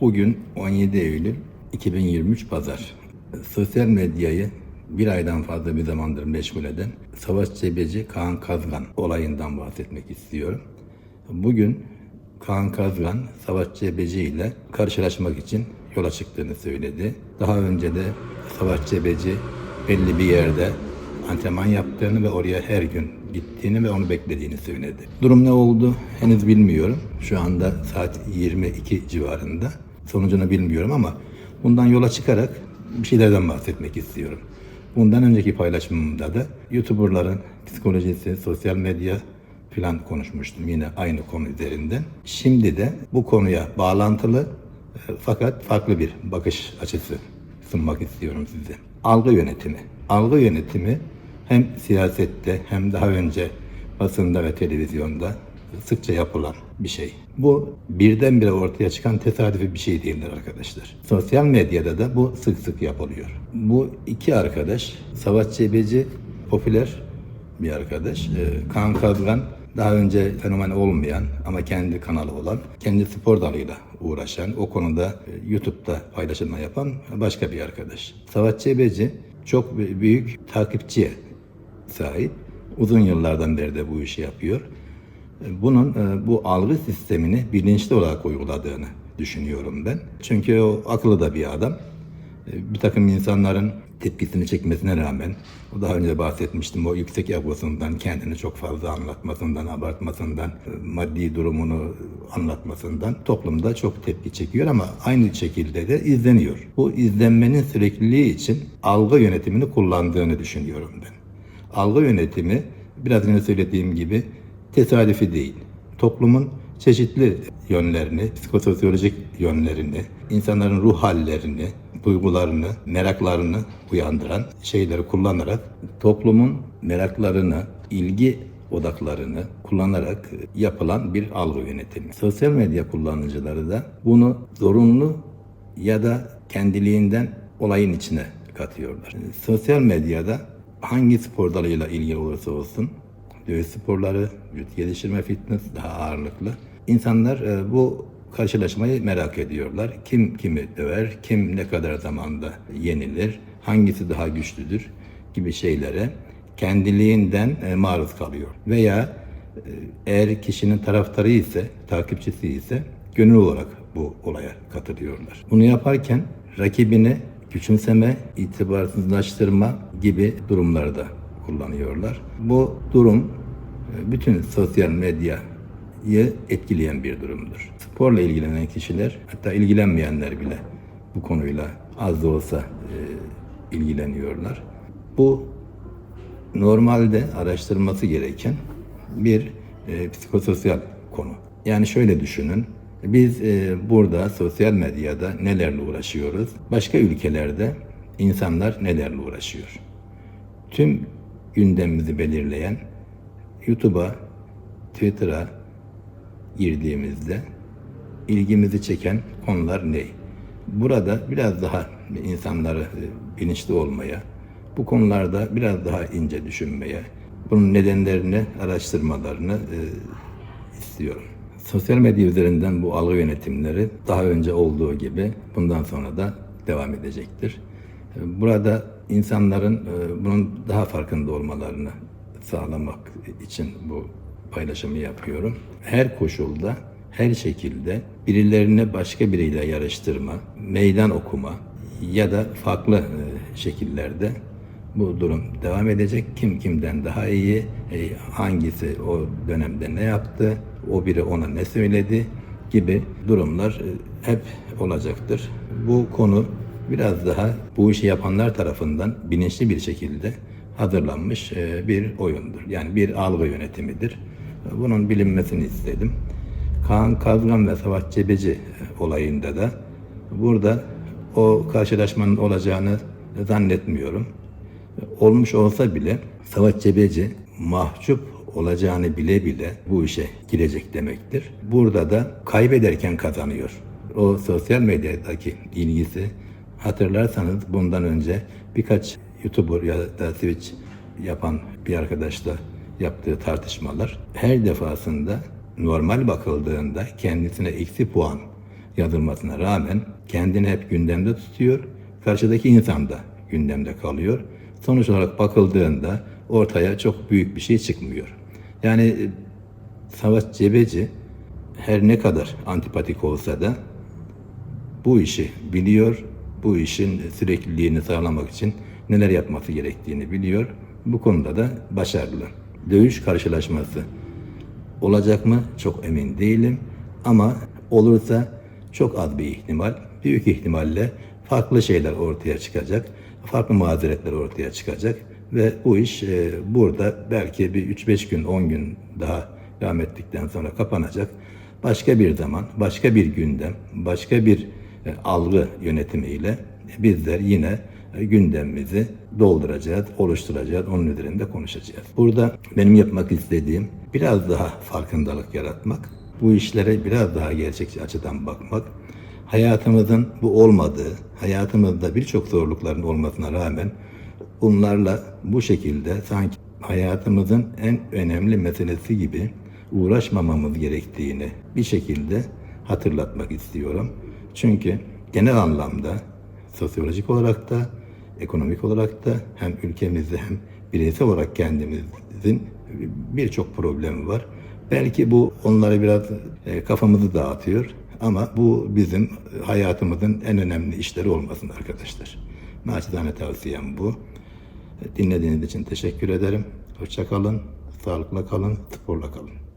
Bugün 17 Eylül 2023 Pazar. Sosyal medyayı bir aydan fazla bir zamandır meşgul eden Savaş Cebeci Kaan Kazgan olayından bahsetmek istiyorum. Bugün Kaan Kazgan Savaş Cebeci ile karşılaşmak için yola çıktığını söyledi. Daha önce de Savaş Cebeci belli bir yerde antrenman yaptığını ve oraya her gün gittiğini ve onu beklediğini söyledi. Durum ne oldu henüz bilmiyorum. Şu anda saat 22 civarında. Sonucunu bilmiyorum ama bundan yola çıkarak bir şeylerden bahsetmek istiyorum. Bundan önceki paylaşımımda da YouTuber'ların psikolojisi, sosyal medya filan konuşmuştum yine aynı konu üzerinden. Şimdi de bu konuya bağlantılı e, fakat farklı bir bakış açısı sunmak istiyorum size. Algı yönetimi. Algı yönetimi hem siyasette hem daha önce basında ve televizyonda sıkça yapılan bir şey. Bu birdenbire ortaya çıkan tesadüfi bir şey değildir arkadaşlar. Sosyal medyada da bu sık sık yapılıyor. Bu iki arkadaş, Savaş Cebeci popüler bir arkadaş. Ee, Kaan Kazgan daha önce fenomen olmayan ama kendi kanalı olan, kendi spor dalıyla uğraşan, o konuda e, YouTube'da paylaşımlar yapan başka bir arkadaş. Savaş Cebeci çok büyük takipçiye sahip. Uzun yıllardan beri de bu işi yapıyor. Bunun e, bu algı sistemini bilinçli olarak uyguladığını düşünüyorum ben. Çünkü o akıllı da bir adam. E, Bir takım insanların tepkisini çekmesine rağmen, o daha önce bahsetmiştim o yüksek egosundan, kendini çok fazla anlatmasından, abartmasından, e, maddi durumunu anlatmasından toplumda çok tepki çekiyor ama aynı şekilde de izleniyor. Bu izlenmenin sürekliliği için algı yönetimini kullandığını düşünüyorum ben. Algı yönetimi biraz önce söylediğim gibi tesadüfi değil. Toplumun çeşitli yönlerini, psikososyolojik yönlerini, insanların ruh hallerini, duygularını, meraklarını uyandıran şeyleri kullanarak toplumun meraklarını, ilgi odaklarını kullanarak yapılan bir algı yönetimi. Sosyal medya kullanıcıları da bunu zorunlu ya da kendiliğinden olayın içine katıyorlar. Sosyal medyada hangi spor dalıyla ilgili olursa olsun dövüş sporları, vücut geliştirme, fitness daha ağırlıklı. İnsanlar e, bu karşılaşmayı merak ediyorlar. Kim kimi döver, kim ne kadar zamanda yenilir, hangisi daha güçlüdür gibi şeylere kendiliğinden e, maruz kalıyor. Veya e, eğer kişinin taraftarı ise, takipçisi ise gönül olarak bu olaya katılıyorlar. Bunu yaparken rakibini küçümseme, itibarsızlaştırma gibi durumlarda kullanıyorlar. Bu durum bütün sosyal medyayı etkileyen bir durumdur. Sporla ilgilenen kişiler, hatta ilgilenmeyenler bile bu konuyla az da olsa e, ilgileniyorlar. Bu normalde araştırılması gereken bir e, psikososyal konu. Yani şöyle düşünün, biz e, burada sosyal medyada nelerle uğraşıyoruz? Başka ülkelerde insanlar nelerle uğraşıyor? Tüm gündemimizi belirleyen YouTube'a, Twitter'a girdiğimizde ilgimizi çeken konular ne? Burada biraz daha insanları e, bilinçli olmaya, bu konularda biraz daha ince düşünmeye, bunun nedenlerini, araştırmalarını e, istiyorum. Sosyal medya üzerinden bu algı yönetimleri daha önce olduğu gibi bundan sonra da devam edecektir. Burada insanların e, bunun daha farkında olmalarını sağlamak için bu paylaşımı yapıyorum. Her koşulda, her şekilde birilerini başka biriyle yarıştırma, meydan okuma ya da farklı e, şekillerde bu durum devam edecek. Kim kimden daha iyi, e, hangisi o dönemde ne yaptı, o biri ona ne söyledi gibi durumlar hep olacaktır. Bu konu biraz daha bu işi yapanlar tarafından bilinçli bir şekilde hazırlanmış e, bir oyundur. Yani bir algı yönetimidir. Bunun bilinmesini istedim. Kaan Kazgan ve Savaş Cebeci olayında da burada o karşılaşmanın olacağını zannetmiyorum. Olmuş olsa bile Savaş Cebeci mahcup olacağını bile bile bu işe girecek demektir. Burada da kaybederken kazanıyor. O sosyal medyadaki ilgisi hatırlarsanız bundan önce birkaç YouTuber ya da Twitch yapan bir arkadaşla yaptığı tartışmalar her defasında normal bakıldığında kendisine eksi puan yazılmasına rağmen kendini hep gündemde tutuyor. Karşıdaki insan da gündemde kalıyor. Sonuç olarak bakıldığında ortaya çok büyük bir şey çıkmıyor. Yani e, Savaş Cebeci her ne kadar antipatik olsa da bu işi biliyor, bu işin sürekliliğini sağlamak için neler yapması gerektiğini biliyor. Bu konuda da başarılı. Dövüş karşılaşması olacak mı çok emin değilim ama olursa çok az bir ihtimal. Büyük ihtimalle farklı şeyler ortaya çıkacak, farklı mazeretler ortaya çıkacak ve bu iş e, burada belki bir 3-5 gün, 10 gün daha devam ettikten sonra kapanacak. Başka bir zaman, başka bir gündem, başka bir e, algı yönetimiyle bizler yine gündemimizi dolduracağız, oluşturacağız, onun üzerinde konuşacağız. Burada benim yapmak istediğim biraz daha farkındalık yaratmak, bu işlere biraz daha gerçekçi açıdan bakmak, hayatımızın bu olmadığı, hayatımızda birçok zorlukların olmasına rağmen bunlarla bu şekilde sanki hayatımızın en önemli meselesi gibi uğraşmamamız gerektiğini bir şekilde hatırlatmak istiyorum. Çünkü genel anlamda sosyolojik olarak da ekonomik olarak da hem ülkemizde hem bireysel olarak kendimizin birçok problemi var. Belki bu onlara biraz e, kafamızı dağıtıyor ama bu bizim hayatımızın en önemli işleri olmasın arkadaşlar. Naçizane tavsiyem bu. Dinlediğiniz için teşekkür ederim. Hoşça kalın, sağlıkla kalın, sporla kalın.